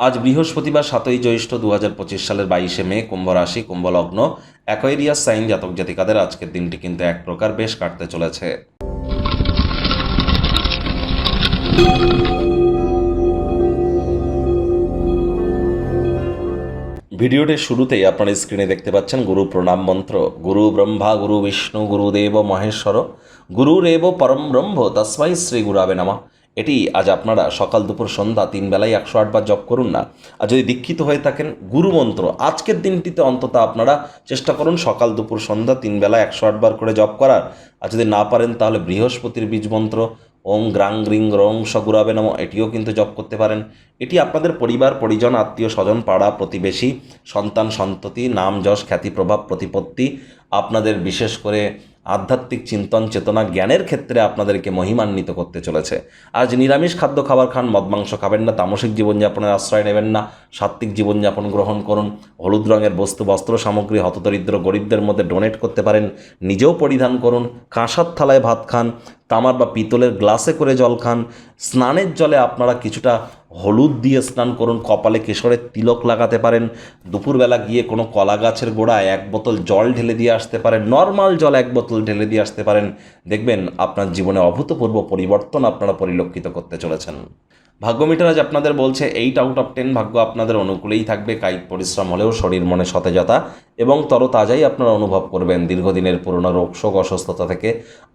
আজ বৃহস্পতিবার সাতই জ্যৈষ্ঠ দু হাজার পঁচিশ সালের বাইশে মে, কুম্ভ রাশি, কুম্ভ লগ্ন, অ্যাকোয়েরিয়াস সাইন জাতক জাতিকাদের আজকের দিনটি কিন্তু এক প্রকার বেশ কাটতে চলেছে। ভিডিওটির শুরুতেই আপনারা স্ক্রিনে দেখতে পাচ্ছেন গুরু প্রণাম মন্ত্র। গুরু ব্রহ্মা, গুরু বিষ্ণু গুরুদেব মহেশ্বর গুরুরেব পরম ব্রহ্ম তস্মাই শ্রী গুরাবে নামা। এটি আজ আপনারা সকাল দুপুর সন্ধ্যা তিন বেলায় একশো আটবার জপ করুন না। আর যদি দীক্ষিত হয়ে থাকেন গুরুমন্ত্র আজকের দিনটিতে অন্তত আপনারা চেষ্টা করুন সকাল দুপুর সন্ধ্যা তিন বেলা একশো আটবার করে জপ করার। আর যদি না পারেন, তাহলে বৃহস্পতির বীজ মন্ত্র, ওং গ্রাং গ্রিং রং সগুরাবে নম, এটিও কিন্তু জপ করতে পারেন। এটি আপনাদের পরিবার, পরিজন, আত্মীয় স্বজন, পাড়া, প্রতিবেশী, সন্তান, সন্ততি, নাম, যশ, খ্যাতি, প্রভাব, প্রতিপত্তি, আপনাদের বিশেষ করে আধ্যাত্মিক চিন্তন চেতনা জ্ঞানের ক্ষেত্রে আপনাদেরকে মহিমান্বিত করতে চলেছে। আজ নিরামিষ খাদ্য খাবার খান, মদ মাংস খাবেন না, তামসিক জীবনযাপনের আশ্রয় নেবেন না, সাত্ত্বিক জীবনযাপন গ্রহণ করুন, হলুদ রঙের বস্তু, বস্ত্র, সামগ্রী, হতদরিদ্র গরিবদের মধ্যে ডোনেট করতে পারেন, নিজেও পরিধান করুন, কাঁসার থালায় ভাত খান, তামার বা পিতলের গ্লাসে করে জল খান, স্নানের জলে আপনারা কিছুটা হলুদ দিয়ে স্নান করুন, কপালে কেশরের তিলক লাগাতে পারেন, দুপুরবেলা গিয়ে কোনো কলা গাছের গোড়ায় এক বোতল জল ঢেলে দিয়ে আসতে পারেন, নর্মাল জল এক বোতল ঢেলে দিয়ে আসতে পারেন। দেখবেন আপনার জীবনে অভূতপূর্ব পরিবর্তন আপনারা পরিলক্ষিত করতে চলেছেন। ভাগ্যমিটার আজ আপনাদের বলছে এইট আউট অফ টেন ভাগ্য আপনাদের অনুকূলেই থাকবে। কায়িক পরিশ্রম হলেও শরীর মনে সতেজতা এবং তরতাজাই আপনারা অনুভব করবেন। দীর্ঘদিনের পুরনো রোগ, শোক, অসুস্থতা থেকে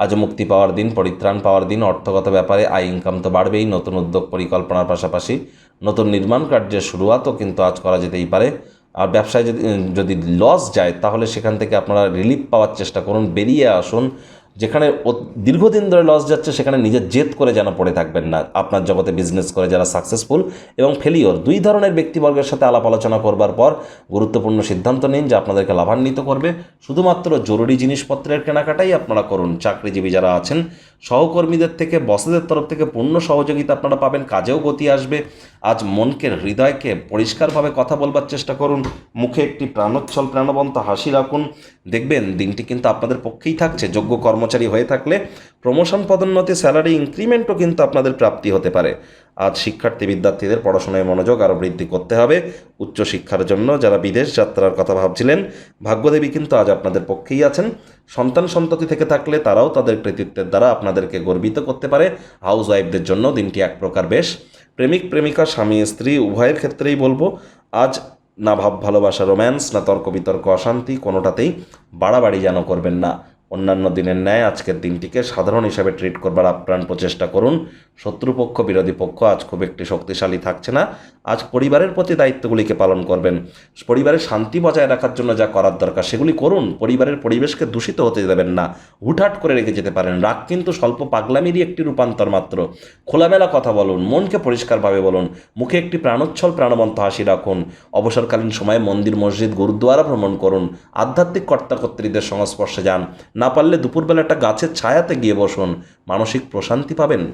আজ মুক্তি পাওয়ার দিন, পরিত্রাণ পাওয়ার দিন, অর্থগত ব্যাপারে আয় ইনকাম তো বাড়বেই। নতুন উদ্যোগ পরিকল্পনার পাশাপাশি নতুন নির্মাণ কার্যের শুরুয়াতও কিন্তু আজ করা যেতেই পারে। আর ব্যবসায় যদি যদি লস যায়, তাহলে সেখান থেকে আপনারা রিলিফ পাওয়ার চেষ্টা করুন। বেরিয়ে আসুন। যেখানে দীর্ঘদিন ধরে লস যাচ্ছে, সেখানে নিজের জেদ করে যেন পড়ে থাকবেন না। আপনার জগতে বিজনেস করে যারা সাকসেসফুল এবং ফেলিওর দুই ধরনের ব্যক্তিবর্গের সাথে আলাপ আলোচনা করবার পর গুরুত্বপূর্ণ সিদ্ধান্ত নিন যে আপনাদেরকে লাভান্বিত করবে। শুধুমাত্র জরুরি জিনিসপত্রের কেনাকাটাই আপনারা করুন। চাকরিজীবী যারা আছেন, সহকর্মীদের থেকে বসেদের তরফ থেকে পূর্ণ সহযোগিতা আপনারা পাবেন, কাজেও গতি আসবে। আজ মনকে, হৃদয়কে পরিষ্কারভাবে কথা বলবার চেষ্টা করুন। মুখে একটি প্রাণোচ্ছল প্রাণবন্ত হাসি রাখুন। দেখবেন দিনটি কিন্তু আপনাদের পক্ষেই থাকছে। যোগ্য কর্মচারী হয়ে থাকলে প্রমোশন পদোন্নতি স্যালারি ইনক্রিমেন্টও কিন্তু আপনাদের প্রাপ্তি হতে পারে। আজ শিক্ষার্থী বিদ্যার্থীদের পড়াশোনায় মনোযোগ আরও বৃদ্ধি করতে হবে। উচ্চশিক্ষার জন্য যারা বিদেশ যাত্রার কথা ভাবছিলেন, ভাগ্যদেবী কিন্তু আজ আপনাদের পক্ষেই আছেন। সন্তান সন্ততি থেকে থাকলে তারাও তাদের কৃতিত্বের দ্বারা আপনাদেরকে গর্বিত করতে পারে। হাউস ওয়াইফদের জন্য দিনটি এক প্রকার বেশ। প্রেমিক, প্রেমিকা, স্বামী, স্ত্রী, উভয়ের ক্ষেত্রেই বলব, আজ না ভাব ভালোবাসা, রোম্যান্স, না তর্ক বিতর্ক, অশান্তি, কোনোটাতেই বাড়াবাড়ি যেন করবেন না। অন্যান্য দিনের ন্যায় আজকের দিনটিকে সাধারণ হিসাবে ট্রিট করবার আপ্রাণ প্রচেষ্টা করুন। শত্রুপক্ষ, বিরোধী পক্ষ আজ খুব একটি শক্তিশালী থাকছে না। আজ পরিবারের প্রতি দায়িত্বগুলিকে পালন করবেন। পরিবারের শান্তি বজায় রাখার জন্য যা করার দরকার, সেগুলি করুন। পরিবারের পরিবেশকে দূষিত হতে দেবেন না। হুটহাট করে রেখে যেতে পারেন। রাগ কিন্তু স্বল্প পাগলামিরই একটি রূপান্তর মাত্র। খোলামেলা কথা বলুন, মনকে পরিষ্কারভাবে বলুন, মুখে একটি প্রাণোচ্ছল প্রাণবন্ত হাসি রাখুন। অবসরকালীন সময়ে মন্দির, মসজিদ গুরুদ্বারা ভ্রমণ করুন। আধ্যাত্মিক কর্তাকর্ত্রীদের সংস্পর্শে যান। না পারলে দুপুরবেলা একটা গাছের ছায়াতে গিয়ে বসুন। মানসিক প্রশান্তি পাবেন।